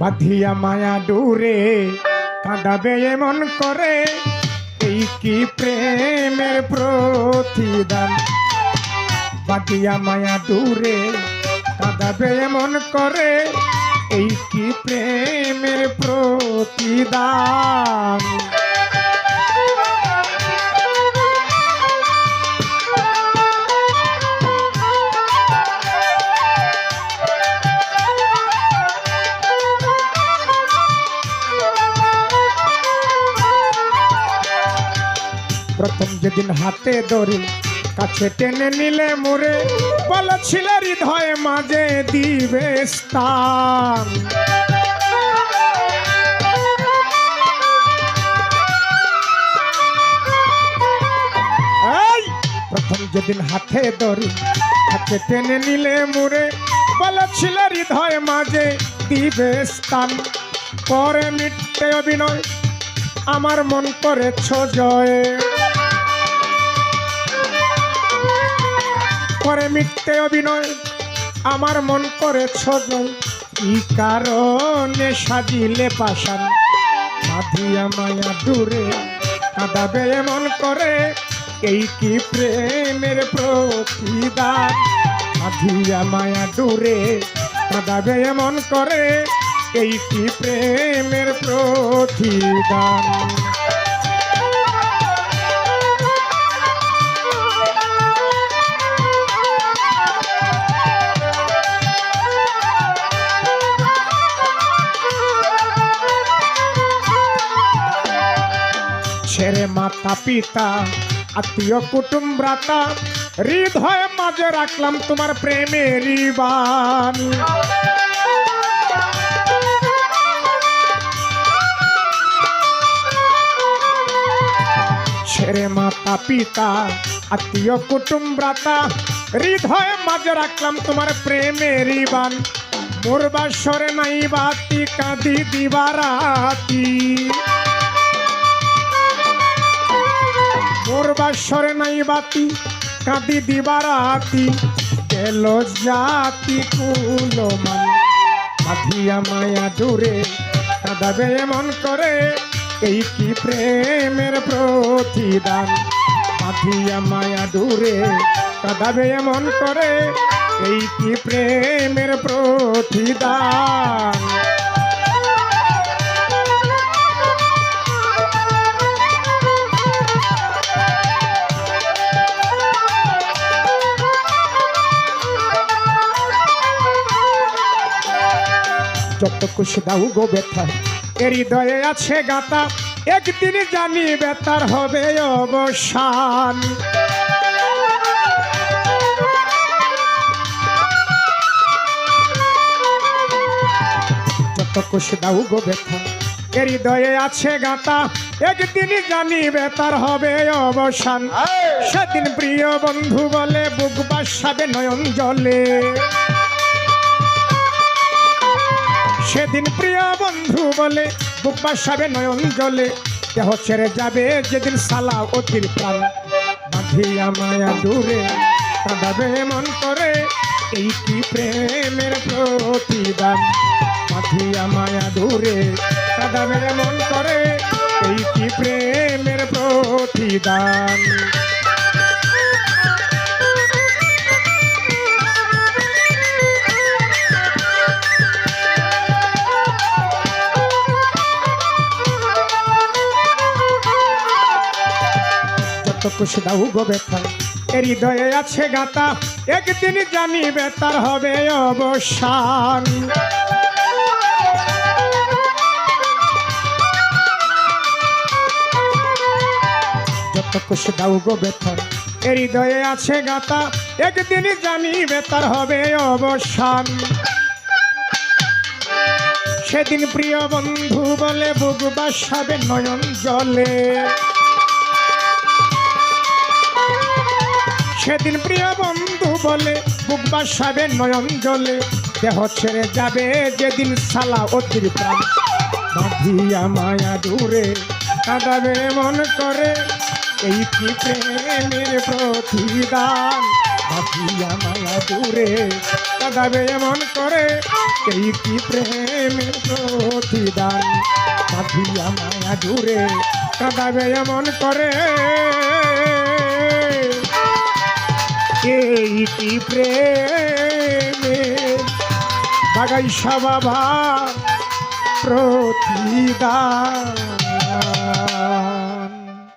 বাঁধিয়া মায়া দূরে বেয়ে মন করে। এই কি প্রেমের প্রতিদান? বাঁধিয়া মায়া দূরে বেয়ে মন করে। এই কি প্রেমের প্রতিদান? প্রথম যেদিন হাতে ধরি কাছে টেনে নিলে মোরে বলেছিল হৃদয় মাঝে দিবে স্থান। প্রথম যেদিন হাতে ধরি কাছে টেনে নিলে মোরে বলেছিল হৃদয় মাঝে দিবে স্থান। পরে মিটতে অভিনয়, আমার মন করেছ জয়। করে মিথ্যে অভিনয়, আমার মন করে জয় কি কারণে সাজিলে পাশান মাধিয়া মায়া দূরে কাঁদাবে এমন করে। এই কি প্রেমের প্রতিদান? মাধিয়া মায়া দূরে কাঁদাবে এমন করে। এই কি প্রেমের প্রতিদান? ছেড়ে মাতা পিতা, আত্মীয় কুটুম ভ্রাতা, হৃদয় মাঝে রাখলাম তোমার প্রেমের বান ছেড়ে মাতা পিতা, আত্মীয় কুটুম ভ্রাতা, হৃদয় মাঝে রাখলাম তোমার প্রেমের বান মোর বাসরে নাই বাতি, কাঁদি দিবারাতি বাসরে নাই বাতি, কাঁদি দিবারাতি গেল জাতি কুলমান মাধিয়া মায়া দূরে কাঁদাবে এমন করে। এই কি প্রেমের প্রতিদান? মাধিয়া মায়া দূরে কাঁদাবে এমন করে। এই কি প্রেমের প্রতিদান? যত খুশি দাও গো ব্যথা। এর হৃদয়ে আছে গাতা একদিন জানি বেতার হবে অবসান। যত খুশি দাও গো ব্যথা এর হৃদয়ে আছে গাতা একদিন জানি বেতার হবে অবসান। সেদিন প্রিয় বন্ধু বলে বুক বাসাবে নয়ন জলে। সেদিন প্রিয় বন্ধু বলে বুক নয়ন জলে, দেহ ছেড়ে যাবে যেদিন সালা অতির প্রাণ। বাঁধিয়া মায়া দূরে কাঁদাবে মন করে, এই কি প্রেমের প্রতিদান? বাঁধিয়া মায়া দূরে কাঁদাবে মন করে, এই কি প্রেমের প্রতিদান? খুশি দাও এর হৃদয়ে আছে গাতা একদিন জানি বেতার হবে অবসান। যত খুশি দাও হৃদয়ে আছে গাতা একদিন জানি বেতার হবে অবসান। সেদিন প্রিয় বন্ধু বলে বুক বাসাবে নয়ন জলে। সেদিন প্রিয় বন্ধু বলে, বুক বাসাবে নয়ন জলে, দেহ ছেড়ে যাবে যেদিন সালা অতির প্রাণ। বাঁধিয়া মায়া দূরে কাঁদাবে মন করে, এই কি প্রেমের প্রতিদান? বাঁধিয়া মায়া দূরে কাঁদাবে এমন করে, এই কি প্রেমের প্রতিদান? বাঁধিয়া মায়া দূরে কাঁদাবে এমন করে। এই প্রেমে বাগাই সবাবা প্রতিদা